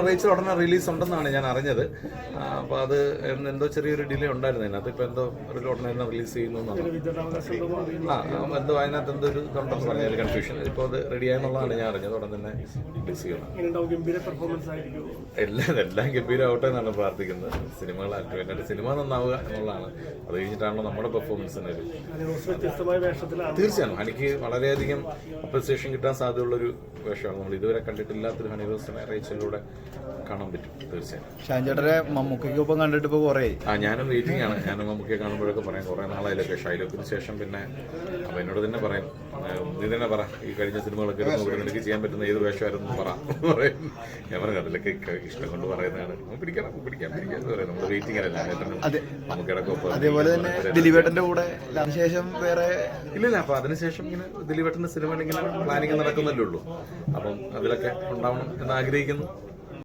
ഉടനെ ഉടനെ റിലീസ് ഉണ്ടെന്നാണ് ഞാൻ അറിഞ്ഞത്. അപ്പോൾ അത് എന്തോ ചെറിയൊരു ഡിലേ ഉണ്ടായിരുന്നു അതിനകത്ത്. ഇപ്പോൾ എന്തോ ഒരു ഉടനെ തന്നെ റിലീസ് ചെയ്യുന്നു ആ എന്തോ അതിനകത്ത് എന്തോ ഒരു ഇതുണ്ടെന്ന് പറഞ്ഞ ഒരു കൺഫ്യൂഷൻ ഇപ്പോൾ അത് റെഡി ആയെന്നുള്ളതാണ് ഞാൻ അറിഞ്ഞത്. ഉടൻ തന്നെ റിലീസ് ചെയ്യണം. എല്ലാം എല്ലാം ഗംഭീരമാവട്ടെ എന്നാണ് പ്രാർത്ഥിക്കുന്നത്. സിനിമകളായിട്ട് എന്നിട്ട് സിനിമ നന്നാവുക എന്നുള്ളതാണ്. അത് കഴിഞ്ഞിട്ടാണല്ലോ നമ്മുടെ പെർഫോമൻസിന് ഒരു തീർച്ചയായും. എനിക്ക് വളരെയധികം അപ്രിസിയേഷൻ കിട്ടാൻ സാധ്യതയുള്ളൊരു വേഷമാണ്. നമ്മൾ ഇതുവരെ കണ്ടിട്ടില്ലാത്തൊരു റോസിനെ റേച്ചലിലൂടെ കാണാൻ പറ്റും തീർച്ചയായും. ഷാൻ മമ്മൂക്കയ്ക്ക് ഒപ്പം കണ്ടിട്ട് ഇപ്പോൾ കുറേ ആ ഞാനും വെയിറ്റിംഗ് ആണ്. ഞാൻ മമ്മൂക്കയെ കാണുമ്പോഴൊക്കെ പറയാം. കുറേ നാളായാലൊക്കെ ഷൈലോക്കിന് ശേഷം പിന്നെ. അപ്പോൾ എന്നോട് തന്നെ പറയും. നീ തന്നെ പറ. ഈ കഴിഞ്ഞ സിനിമകളൊക്കെ നോക്കി നിനക്ക് ചെയ്യാൻ പറ്റുന്ന ഏത് വേഷമായിരുന്നു പറ. പറയും. ഞാൻ പറഞ്ഞു അതിലൊക്കെ ഇഷ്ടം കൊണ്ട് പറയുന്നതാണ്. പിടിക്കണം പിടിക്കാൻ പിടിക്കാം എന്ന് പറയും. നമ്മൾ വെയിറ്റിംഗ് അല്ല? അതെ. ഒപ്പം അതേപോലെ തന്നെ ദിലീപേട്ടന്റെ കൂടെ ശേഷം വേറെ ഇല്ലില്ല അപ്പൊ അതിനുശേഷം ഇങ്ങനെ ദിലീപേട്ടന്റെ സിനിമ ഇങ്ങനെ പ്ലാനിങ് നടക്കുന്നല്ലേ ഉള്ളൂ. അപ്പം അതിലൊക്കെ ഉണ്ടാവണം എന്ന് ആഗ്രഹിക്കുന്നു.